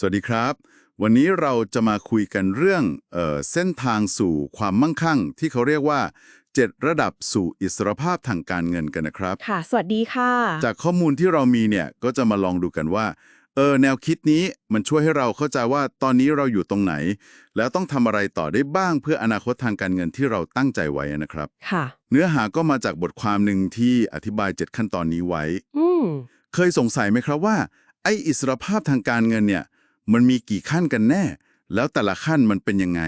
สวัสดีครับ วันนี้เราจะมาคุยกันเรื่องเออเส้นทางสู่ความมั่งคั่ง ที่เขาเรียกว่า 7 ระดับสู่อิสรภาพทางการเงินกันนะครับ ค่ะ สวัสดีค่ะ จากข้อมูลที่เรามีเนี่ยก็จะมาลองดูกันว่าเออแนวคิดนี้มันช่วยให้เราเข้าใจว่าตอนนี้เราอยู่ตรงไหน แล้วต้องทำอะไรต่อได้บ้างเพื่ออนาคตทางการเงินที่เราตั้งใจไว้นะครับ ค่ะ เนื้อหาก็มาจากบทความหนึ่งที่อธิบาย 7 ขั้นตอนนี้ไว้ อืมเคยสงสัยไหมครับว่า ไอ้อิสรภาพทางการเงินเนี่ย มันมีกี่ขั้นกันแน่ แล้วแต่ละขั้นมันเป็นยังไง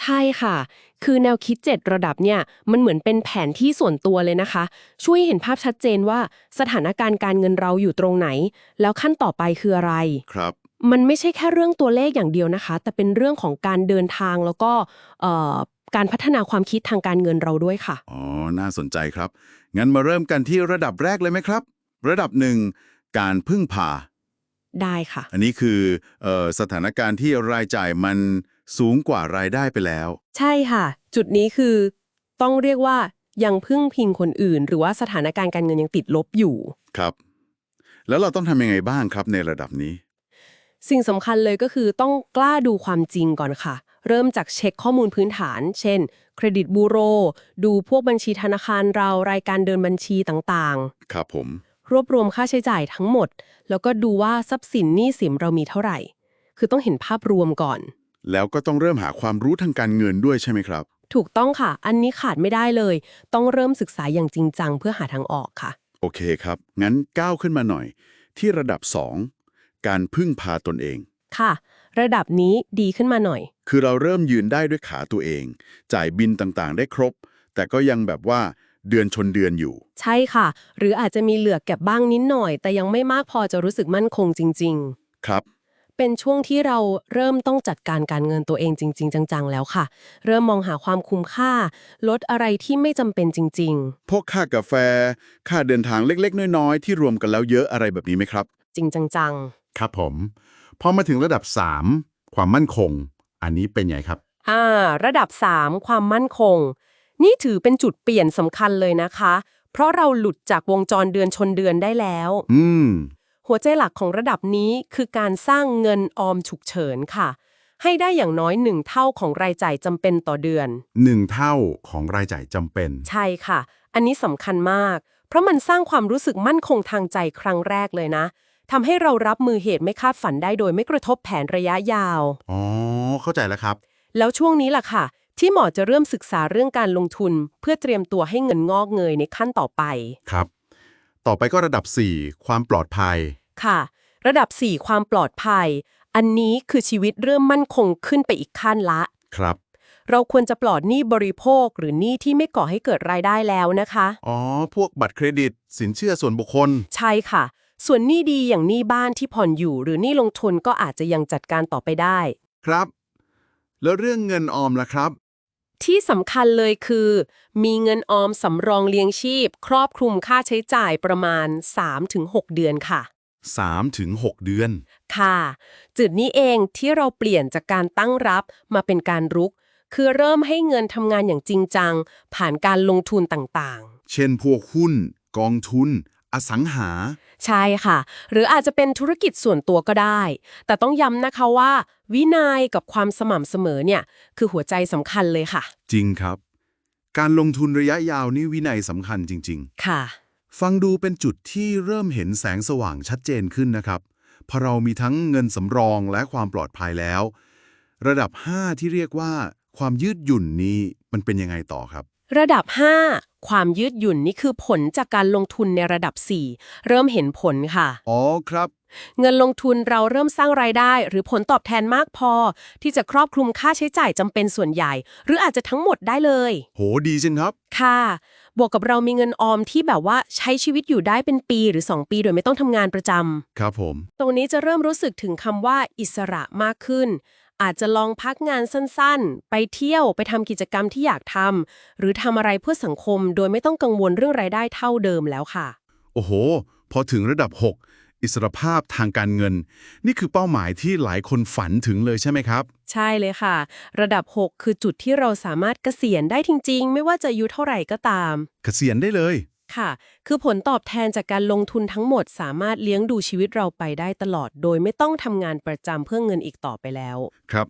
ใช่ค่ะ คือแนวคิด 7 ระดับเนี่ย มันเหมือนเป็นแผนที่ส่วนตัวเลยนะคะ ช่วยให้เห็นภาพชัดเจนว่าสถานการณ์การเงินเราอยู่ตรงไหน แล้วขั้นต่อไปคืออะไร ครับ มันไม่ใช่แค่เรื่องตัวเลขอย่างเดียวนะคะ แต่เป็นเรื่องของการเดินทางแล้วก็เอ่อการพัฒนาความคิดทางการเงินเราด้วยค่ะ อ๋อ น่าสนใจครับ งั้นมาเริ่มกันที่ระดับแรกเลยไหมครับ ระดับหนึ่งการพึ่งพา ได้ค่ะ อันนี้คือเอ่อสถานการณ์ที่รายจ่ายมันสูงกว่ารายได้ไปแล้ว ใช่ค่ะ จุดนี้คือต้องเรียกว่ายังพึ่งพิงคนอื่น หรือว่าสถานการณ์การเงินยังติดลบอยู่ ครับ แล้วเราต้องทำยังไงบ้างครับในระดับนี้ สิ่งสำคัญเลยก็คือต้องกล้าดูความจริงก่อนค่ะ เริ่มจากเช็คข้อมูลพื้นฐาน เช่น เครดิตบูโร ดูพวกบัญชีธนาคารเรารายการเดินบัญชีต่างครับผมๆ รวบรวมค่าใช้จ่ายทั้งหมด แล้วก็ดูว่าทรัพย์สินหนี้สินเรามีเท่าไหร่ คือต้องเห็นภาพรวมก่อน แล้วก็ต้องเริ่มหาความรู้ทางการเงินด้วยใช่ไหมครับ ถูกต้องค่ะ อันนี้ขาดไม่ได้เลย ต้องเริ่มศึกษาอย่างจริงจังเพื่อหาทางออกค่ะ โอเคครับ งั้นก้าวขึ้นมาหน่อย ที่ระดับ 2 การพึ่งพาตนเอง ค่ะ ระดับนี้ดีขึ้นมาหน่อย คือเราเริ่มยืนได้ด้วยขาตัวเอง จ่ายบินต่างๆ ได้ครบ แต่ก็ยังแบบว่า เดือนชนเดือนอยู่ ใช่ค่ะ หรืออาจจะมีเหลือเก็บบ้างนิดหน่อย แต่ยังไม่มากพอจะรู้สึกมั่นคงจริงครับๆเป็นช่วงที่เราเริ่มต้องจัดการการเงินตัวเองจริง ๆ จัง ๆ แล้วค่ะ เริ่มมองหาความคุ้มค่า ลดอะไรที่ไม่จำเป็นจริงพวกค่ากาแฟ ค่าเดินทางเล็กๆ น้อยๆ ที่รวมกันแล้วเยอะอะไรแบบนี้ไหมครับๆจริงจังครับผมพอมาถึงระดับ 3 ความมั่นคง อันนี้เป็นไงครับ ๆอ่า ระดับ 3 ความมั่นคง นี่ถือเป็นจุดเปลี่ยนสำคัญเลยนะคะ เพราะเราหลุดจากวงจรเดือนชนเดือนได้แล้ว อืม หัวใจหลักของระดับนี้คือการสร้างเงินออมฉุกเฉินค่ะ ให้ได้อย่างน้อยหนึ่งเท่าของรายจ่ายจำเป็นต่อเดือน หนึ่งเท่าของรายจ่ายจำเป็น ใช่ค่ะ อันนี้สำคัญมาก เพราะมันสร้างความรู้สึกมั่นคงทางใจครั้งแรกเลยนะทำให้เรารับมือเหตุไม่คาดฝันได้โดยไม่กระทบแผนระยะยาว อ๋อ เข้าใจแล้วครับ แล้วช่วงนี้ล่ะค่ะ ที่หมอจะเริ่มศึกษาเรื่องการลงทุน เพื่อเตรียมตัวให้เงินงอกเงยในขั้นต่อไป ครับ ต่อไปก็ระดับ 4 ความปลอดภัย ค่ะ ระดับ 4 ความปลอดภัย อันนี้คือชีวิตเริ่มมั่นคงขึ้นไปอีกขั้นละ ครับ เราควรจะปลอดหนี้บริโภคหรือหนี้ที่ไม่ก่อให้เกิดรายได้แล้วนะคะ อ๋อ พวกบัตรเครดิต สินเชื่อส่วนบุคคล ใช่ค่ะ ส่วนหนี้ดีอย่างหนี้บ้านที่ผ่อนอยู่ หรือหนี้ลงทุนก็อาจจะยังจัดการต่อไปได้ ครับ แล้วเรื่องเงินออมล่ะครับ ที่สำคัญเลยคือ มีเงินออมสำรองเลี้ยงชีพ ครอบคลุมค่าใช้จ่ายประมาณ 3-6 เดือนค่ะ 3-6เดือน ค่ะ จุดนี้เองที่เราเปลี่ยนจากการตั้งรับมาเป็นการรุก คือเริ่มให้เงินทำงานอย่างจริงจัง ผ่านการลงทุนต่างๆ เช่นพวกหุ้น กองทุน อสังหา ใช่ค่ะ หรืออาจจะเป็นธุรกิจส่วนตัวก็ได้ แต่ต้องย้ำนะคะว่า วินัยกับความสม่ำเสมอเนี่ย คือหัวใจสำคัญเลยค่ะ จริงครับ การลงทุนระยะยาวนี่วินัยสำคัญจริง ๆ ค่ะ ฟังดูเป็นจุดที่เริ่มเห็นแสงสว่างชัดเจนขึ้นนะครับพอเรามีทั้งเงินสำรองและความปลอดภัยแล้ว ระดับ 5 ที่เรียกว่า ความยืดหยุ่นนี้มันเป็นยังไงต่อครับ ระดับ 5 ความยืดหยุ่นนี่คือผลจากการลงทุนในระดับ 4 เริ่มเห็นผลค่ะ อ๋อครับ เงินลงทุนเราเริ่มสร้างรายได้ หรือผลตอบแทนมากพอ ที่จะครอบคลุมค่าใช้จ่ายจำเป็นส่วนใหญ่ หรืออาจจะทั้งหมดได้เลย โหดีจังครับ ค่ะ บวกกับเรามีเงินออมที่แบบว่าใช้ชีวิตอยู่ได้เป็นปีหรือ 2 ปี โดยไม่ต้องทำงานประจำ ครับผม ตรงนี้จะเริ่มรู้สึกถึงคำว่าอิสระมากขึ้น อาจจะลองพักงานสั้นๆ ไปเที่ยวไปทำกิจกรรมที่อยากทำหรือทำอะไรเพื่อสังคมโดยไม่ต้องกังวลเรื่องรายได้เท่าเดิมแล้วค่ะ โอ้โห พอถึงระดับ 6 อิสรภาพทางการเงิน นี่คือเป้าหมายที่หลายคนฝันถึงเลยใช่ไหมครับ ใช่เลยค่ะ ระดับ 6 คือจุดที่เราสามารถเกษียณได้จริง ๆ ไม่ว่าจะอายุเท่าไหร่ก็ตาม เกษียณได้เลย ค่ะ คือผลตอบแทนจากการลงทุนทั้งหมดสามารถเลี้ยงดูชีวิตเราไปได้ตลอด โดยไม่ต้องทำงานประจำเพื่อเงินอีกต่อไปแล้ว ครับ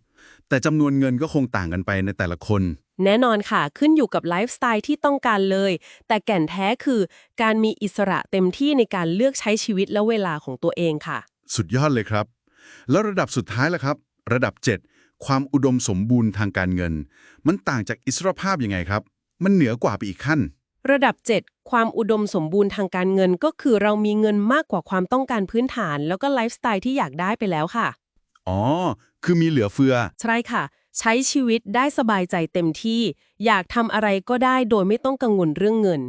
แต่จำนวนเงินก็คงต่างกันไปในแต่ละคน แน่นอนค่ะ ขึ้นอยู่กับไลฟ์สไตล์ที่ต้องการเลย แต่แก่นแท้คือ การมีอิสระเต็มที่ในการเลือกใช้ชีวิตและเวลาของตัวเองค่ะ สุดยอดเลยครับ แล้วระดับสุดท้ายล่ะครับ ระดับ 7 ความอุดมสมบูรณ์ทางการเงิน มันต่างจากอิสรภาพยังไงครับ มันเหนือกว่าไปอีกขั้น ระดับ 7 ความอุดมสมบูรณ์ทางการเงินก็คือเรามีเงินมากกว่าความต้องการพื้นฐาน แล้วก็ไลฟ์สไตล์ที่อยากได้ไปแล้วค่ะ อ๋อ คือมีเหลือเฟือ ใช่ค่ะ ใช้ชีวิตได้สบายใจเต็มที่ อยากทำอะไรก็ได้โดยไม่ต้องกังวลเรื่องเงิน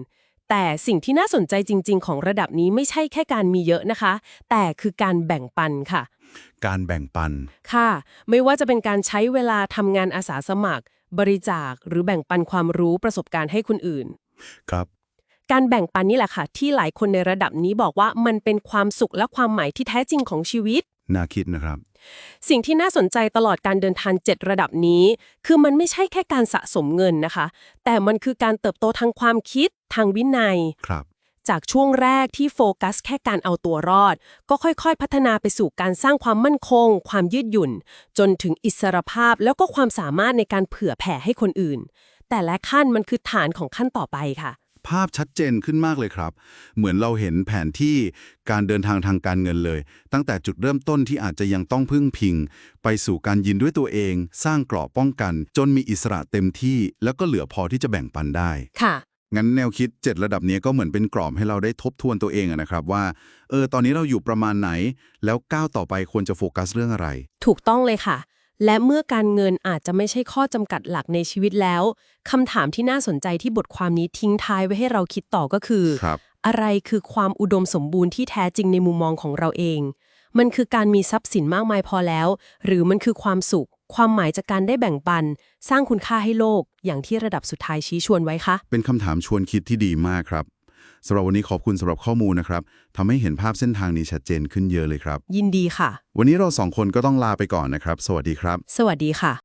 แต่สิ่งที่น่าสนใจจริง ๆ ของระดับนี้ไม่ใช่แค่การมีเยอะนะคะ แต่คือการแบ่งปันค่ะ การแบ่งปัน ค่ะ ไม่ว่าจะเป็นการใช้เวลาทำงานอาสาสมัคร บริจาค หรือแบ่งปันความรู้ประสบการณ์ให้คนอื่น ครับ การแบ่งปันนี่แหละค่ะ ที่หลายคนในระดับนี้บอกว่ามันเป็นความสุขและความหมายที่แท้จริงของชีวิต น่าคิดนะครับ สิ่งที่น่าสนใจตลอดการเดินทาง 7 ระดับนี้ คือมันไม่ใช่แค่การสะสมเงินนะคะ แต่มันคือการเติบโตทางความคิดทางวินัยครับจากช่วงแรกที่โฟกัสแค่การเอาตัวรอด ก็ค่อยๆ พัฒนาไปสู่การสร้างความมั่นคง ความยืดหยุ่น จนถึงอิสรภาพแล้วก็ความสามารถในการเผื่อแผ่ให้คนอื่น แต่และขั้นมันคือฐานของขั้นต่อไปค่ะ ภาพชัดเจนขึ้นมากเลยครับ เหมือนเราเห็นแผนที่การเดินทางทางการเงินเลย ตั้งแต่จุดเริ่มต้นที่อาจจะยังต้องพึ่งพิง ไปสู่การยินด้วยตัวเอง สร้างกรอบป้องกัน จนมีอิสระเต็มที่ แล้วก็เหลือพอที่จะแบ่งปันได้ค่ะงั้นแนวคิด 7 ระดับนี้ก็เหมือนเป็นกรอบให้เราได้ทบทวนตัวเองอะนะครับว่า เออ ตอนนี้เราอยู่ประมาณไหน แล้วก้าวต่อไปควรจะโฟกัสเรื่องอะไร ถูกต้องเลยค่ะ และเมื่อการเงินอาจจะไม่ใช่ข้อจำกัดหลักในชีวิตแล้วคำถามที่น่าสนใจที่บทความนี้ทิ้งท้ายไว้ให้เราคิดต่อก็คือ ครับ อะไรคือความอุดมสมบูรณ์ที่แท้จริงในมุมมองของเราเอง มันคือการมีทรัพย์สินมากมายพอแล้ว หรือมันคือความสุข ความหมายจากการได้แบ่งปัน สร้างคุณค่าให้โลก อย่างที่ระดับสุดท้ายชี้ชวนไว้คะ เป็นคำถามชวนคิดที่ดีมากครับ สำหรับวันนี้ขอบคุณสำหรับข้อมูลนะครับทำให้เห็นภาพเส้นทางนี้ชัดเจนขึ้นเยอะเลยครับ ยินดีค่ะ วันนี้เราสองคนก็ต้องลาไปก่อนนะครับ สวัสดีครับ สวัสดีค่ะ